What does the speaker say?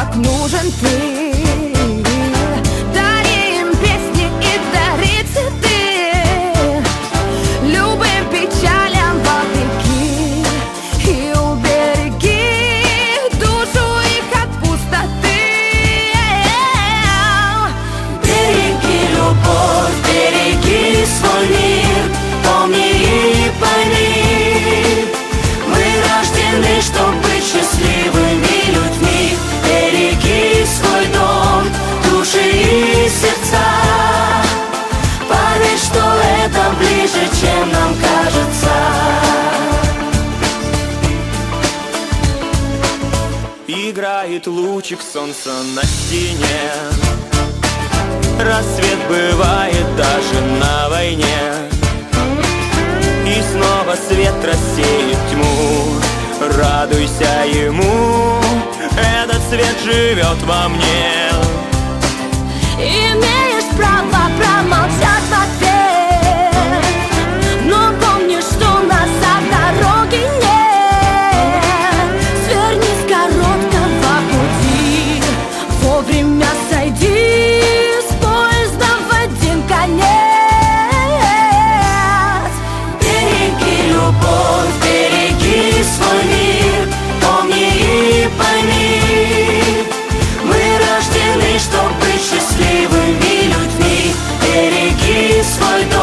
как нужен ты Играет лучик солнца на стене. Рассвет бывает даже на войне. И снова свет рассеет тьму. Радуйся ему Этот свет живет во мне. Имеешь право my know.